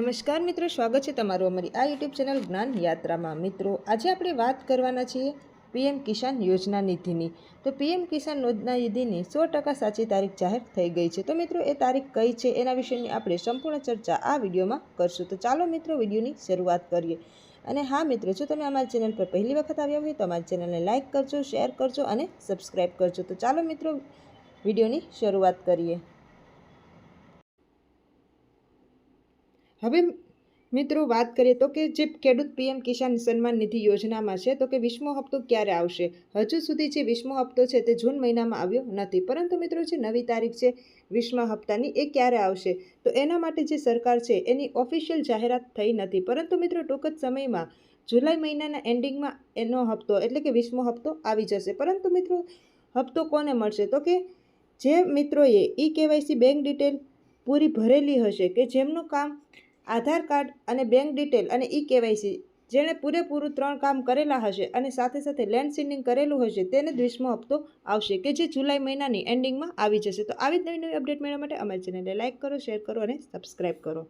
નમસ્કાર મિત્રો, સ્વાગત છે તમારું અમારી આ યુટ્યુબ ચેનલ જ્ઞાન યાત્રામાં. મિત્રો, આજે આપણે વાત કરવાના છીએ પીએમ કિસાન યોજના નિધિની. તો પીએમ કિસાન યોજના નિધિની સો ટકા સાચી તારીખ જાહેર થઈ ગઈ છે. તો મિત્રો, એ તારીખ કઈ છે એના વિશેની આપણે સંપૂર્ણ ચર્ચા આ વિડીયોમાં કરશું. તો ચાલો મિત્રો, વિડીયોની શરૂઆત કરીએ. અને હા મિત્રો, જો તમે અમારી ચેનલ પર પહેલી વખત આવ્યા હોય તો અમારી ચેનલને લાઇક કરજો, શેર કરજો અને સબસ્ક્રાઈબ કરજો. તો ચાલો મિત્રો, વિડીયોની શરૂઆત કરીએ. હવે મિત્રો વાત કરીએ તો કે જે ખેડૂત પીએમ કિસાન સન્માન નિધિ યોજનામાં છે, તો કે વીસમો હપ્તો ક્યારે આવશે? હજુ સુધી જે વીસમો હપ્તો છે તે જૂન મહિનામાં આવ્યો નથી. પરંતુ મિત્રો જે નવી તારીખ છે વીસમા હપ્તાની એ ક્યારે આવશે? તો એના માટે જે સરકાર છે એની ઓફિશિયલ જાહેરાત થઈ નથી. પરંતુ મિત્રો ટૂંક જ સમયમાં જુલાઈ મહિનાના એન્ડિંગમાં એનો હપ્તો, એટલે કે વીસમો હપ્તો આવી જશે. પરંતુ મિત્રો હપ્તો કોને મળશે? તો કે જે મિત્રોએ ઈ કેવાયસી બેંક ડિટેલ પૂરી ભરેલી હશે કે જેમનું કામ આધાર કાર્ડ અને બેંક ડિટેલ અને ઈ કેવાયસી જેણે પૂરેપૂરું ત્રણ કામ કરેલા હશે અને સાથે સાથે લેન્ડ સીડિંગ કરેલું હશે તેને દ્વિસમો હપ્તો આવશે કે જે જુલાઈ મહિનાની એન્ડિંગમાં આવી જશે. તો આવી જ નવી નવી અપડેટ મેળવવા માટે અમારી ચેનલને લાઇક કરો, શેર કરો અને સબસ્ક્રાઈબ કરો.